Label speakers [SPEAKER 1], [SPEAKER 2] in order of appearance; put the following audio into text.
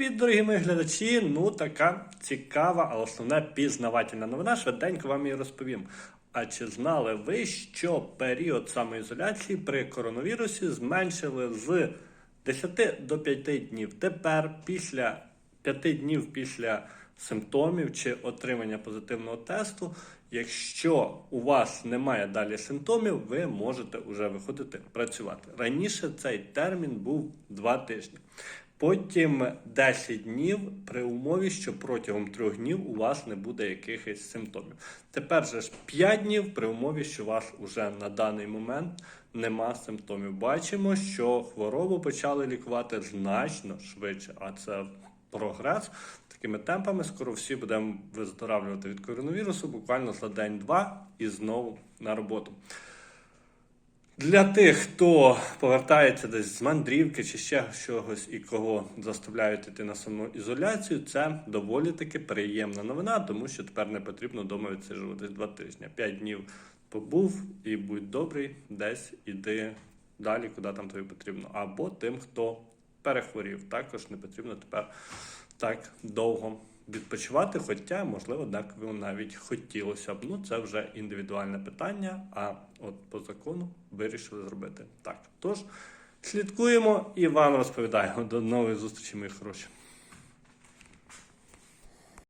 [SPEAKER 1] Привіт, дорогі мої глядачі! Ну, така цікава, а основне пізнавательна новина. Швиденько вам її розповім. А чи знали ви, що період самоізоляції при коронавірусі зменшили з 10 до 5 днів? Тепер, після 5 днів після симптомів чи отримання позитивного тесту, якщо у вас немає далі симптомів, ви можете вже виходити працювати. Раніше цей термін був 2 тижні. Потім 10 днів при умові, що протягом 3 днів у вас не буде якихось симптомів. Тепер же ж 5 днів при умові, що у вас уже на даний момент нема симптомів. Бачимо, що хворобу почали лікувати значно швидше, а це прогрес. Такими темпами скоро всі будемо виздоравлювати від коронавірусу буквально за день-два і знову на роботу. Для тих, хто повертається десь з мандрівки чи ще чогось і кого заставляють іти на самоізоляцію, це доволі таки приємна новина, тому що тепер не потрібно вдома відсиджуватись два тижні. П'ять днів побув і будь добрий, десь іди далі, куди там тобі потрібно. Або тим, хто перехворів, також не потрібно тепер так довго відпочивати, хоча, можливо, так навіть хотілося б. Ну, це вже індивідуальне питання, а от по закону вирішили зробити так. Тож, слідкуємо і вам розповідаємо. До нової зустрічі, мої хороші.